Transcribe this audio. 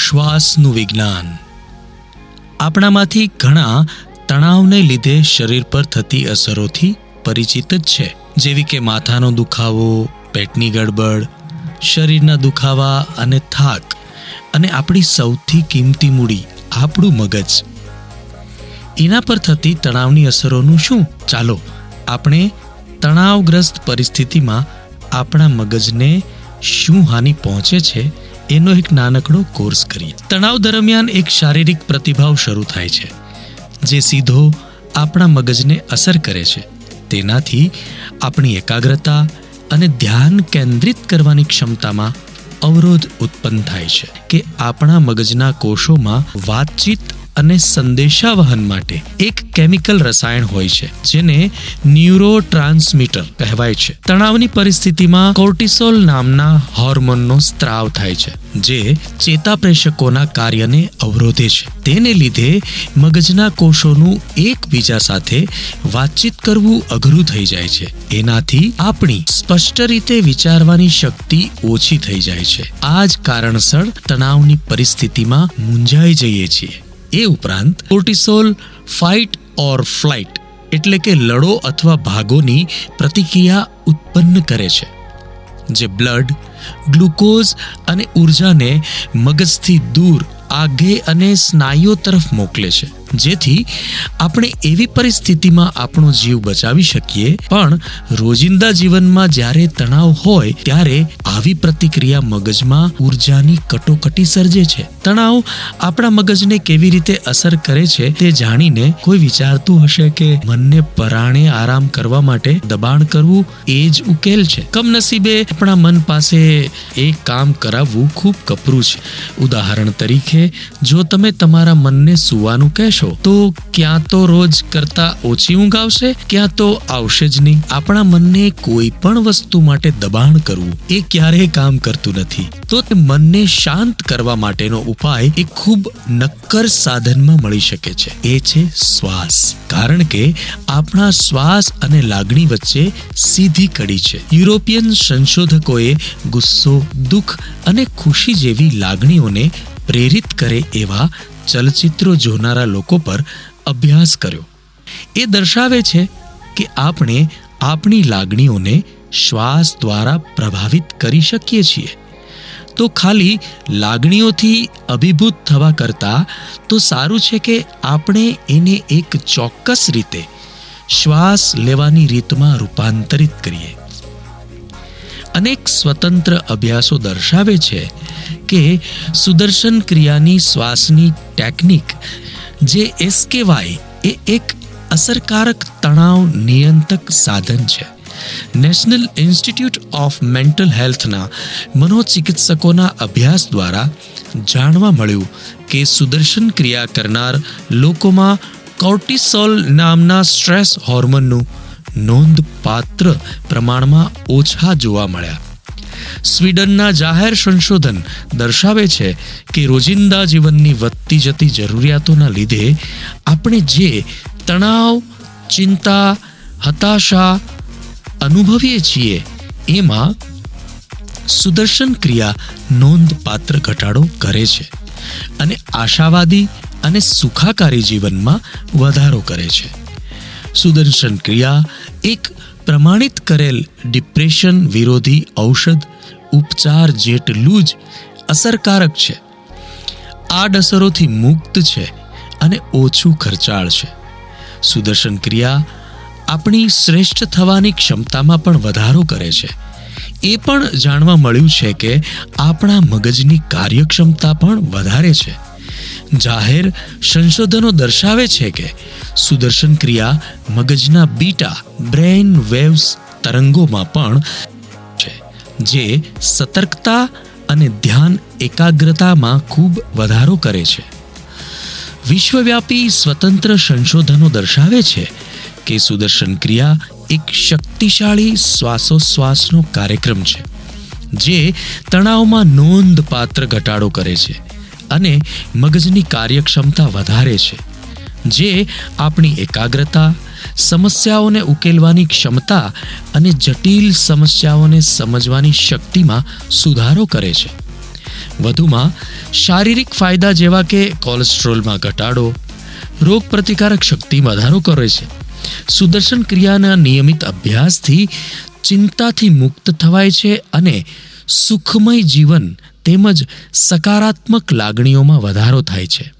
શ્વાસનું વિજ્ઞાન. આપણામાંથી ઘણા તણાવને લીધે શરીર પર થતી અસરોથી પરિચિત જ છે. જેવી કે માથાનો દુખાવો, પેટની ગડબડ, શરીરના દુખાવા અને થાક, અને આપણી સૌથી કિંમતી મૂડી, આપણું મગજ. એના પર થતી તણાવની અસરોનું શું? ચાલો, આપણે તણાવગ્રસ્ત પરિસ્થિતિમાં આપણા મગજને શું હાનિ પહોંચે છે એનો એક નાનકડો કોર્સ કરીએ. તણાવ દરમિયાન એક શારીરિક પ્રતિભાવ શરૂ થાય છે, જે સીધો આપણા મગજને અસર કરે છે. તેનાથી આપણી એકાગ્રતા અને ધ્યાન કેન્દ્રિત કરવાની ક્ષમતામાં અવરોધ ઉત્પન્ન થાય છે કે આપણા મગજના કોષોમાં વાતચીત અને સંદેશાવહન માટે એક કેમિકલ રસાયણ હોય છે, જેને ન્યુરો ટ્રાન્સમીટર કહેવાય છે. તણાવની પરિસ્થિતિમાં કોર્ટિસોલ નામના હોર્મોનનો સ્ત્રાવ થાય છે, જે ચેતાપ્રેષકોના કાર્યને અવરોધે છે. તેને લીધે મગજના કોષોનું એકબીજા સાથે વાતચીત કરવું અઘરું થઈ જાય છે. એનાથી આપણી સ્પષ્ટ રીતે વિચારવાની શક્તિ ઓછી થઈ જાય છે. આ જ કારણસર તણાવની પરિસ્થિતિમાં મૂંઝાઈ જઈએ છીએ. એ ઉપરાંત કોર્ટિસોલ ફાઇટ ઓર ફ્લાઇટ એટલે કે લડો અથવા ભાગોની પ્રતિક્રિયા ઉત્પન્ન કરે છે, જે બ્લડ, ગ્લુકોઝ અને ઉર્જાને મગજથી દૂર, આગે અને સ્નાયુઓ તરફ મોકલે છે. જેથી આપણે એવી પરિસ્થિતિમાં આપણો જીવ બચાવી શકીએ. પણ રોજિંદા જીવનમાં જ્યારે તણાવ હોય, ત્યારે આવી પ્રતિક્રિયા મગજમાં ઉર્જાની કટોકટી સર્જે છે. તણાવ આપણા મગજને કેવી રીતે અસર કરે છે તે જાણીને કોઈ વિચારતું હશે કે મનને પરાણે આરામ કરવા માટે દબાણ કરવું એ જ ઉકેલ છે. કમનસીબે આપણા મન પાસે એ કામ કરાવવું ખૂબ કપરું છે. ઉદાહરણ તરીકે, જો તમે તમારા મનને સુવાનું કહેશો તો ક્યાં તો રોજ કરતા ઓછી ઊંઘ આવશે, ક્યાં તો આવશે જ નહીં. આપણા મનને કોઈ પણ વસ્તુ માટે દબાણ કરવું એ ક્યારેય કામ કરતું નથી. તો મનને શાંત કરવા માટેનો ઉપાય એ ખૂબ નક્કર સાધનમાં મળી શકે છે. એ છે શ્વાસ. કારણ કે આપણા શ્વાસ અને લાગણી વચ્ચે સીધી કડી છે. યુરોપિયન સંશોધકોએ ગુસ્સો, દુઃખ અને ખુશી જેવી લાગણીઓને પ્રેરિત કરે એવા ચલચિત્રો જોનારા લોકો પર અભ્યાસ કર્યો. એ દર્શાવે છે કે આપણે આપણી લાગણીઓને શ્વાસ દ્વારા પ્રભાવિત કરી શકીએ છીએ. તો ખાલી લાગણીઓથી અભિભૂત થવા કરતાં તો સારું છે કે આપણે એને એક ચોક્કસ રીતે શ્વાસ લેવાની રીતમાં રૂપાંતરિત કરીએ. અનેક સ્વતંત્ર અભ્યાસો દર્શાવે છે કે સુદર્શન ક્રિયાની શ્વાસની ટેકનિક જે એસકેવાય એ એક અસરકારક તણાવ નિયંત્રક સાધન છે. નેશનલ ઇન્સ્ટિટ્યૂટ ઓફ મેન્ટલ હેલ્થના મનોચિકિત્સકોના અભ્યાસ દ્વારા જાણવા મળ્યું કે સુદર્શન ક્રિયા કરનાર લોકોમાં કોર્ટિસોલ નામના સ્ટ્રેસ હોર્મોનનું નોંધપાત્ર પ્રમાણમાં ઓછા જોવા મળ્યા. સ્વીડનના જાહેર સંશોધન દર્શાવે છે કે રોજિંદા જીવનની વધતી જતી જરૂરિયાતોના લીધે આપણે જે તણાવ, ચિંતા, હતાશા અનુભવીએ છીએ, એમાં સુદર્શન ક્રિયા નોંધપાત્ર ઘટાડો કરે છે અને આશાવાદી અને સુખાકારી જીવનમાં વધારો કરે છે. સુદર્શન ક્રિયા એક પ્રમાણિત કરેલ ડિપ્રેશન વિરોધી ઔષધ ઉપચાર જેટલું જ અસરકારક છે. આડઅસરોથી મુક્ત છે અને ઓછું ખર્ચાળ છે. સુદર્શન ક્રિયા આપણી શ્રેષ્ઠ થવાની ક્ષમતામાં પણ વધારો કરે છે. એ પણ જાણવા મળ્યું છે કે આપણા મગજની કાર્યક્ષમતા પણ વધારે છે. જાહેર સંશોધનો દર્શાવે છે કે સુદર્શન ક્રિયા મગજના બીટા, બ્રેઇન વેવ્સ તરંગોમાં પણ જે સતર્કતા અને ધ્યાન એકાગ્રતામાં ખૂબ વધારો કરે છે. વિશ્વવ્યાપી સ્વતંત્ર સંશોધનો દર્શાવે છે કે સુદર્શન ક્રિયા એક શક્તિશાળી શ્વાસોશ્વાસનો કાર્યક્રમ છે, જે તણાવમાં નોંધપાત્ર ઘટાડો કરે છે અને મગજની કાર્યક્ષમતા વધારે છે, જે આપણી એકાગ્રતા સમસ્યાઓને ઉકેલવાની ક્ષમતા અને જટિલ સમસ્યાઓને સમજવાની શક્તિમાં સુધારો કરે છે. વધુમાં, શારીરિક ફાયદા જેવા કે કોલેસ્ટ્રોલમાં ઘટાડો રોગ પ્રતિકારક શક્તિમાં વધારો કરે છે. સુદર્શન ક્રિયાના નિયમિત અભ્યાસથી ચિંતાથી મુક્ત થવાય છે અને સુખમય જીવન તેમજ સકારાત્મક લાગણીઓમાં વધારો થાય છે.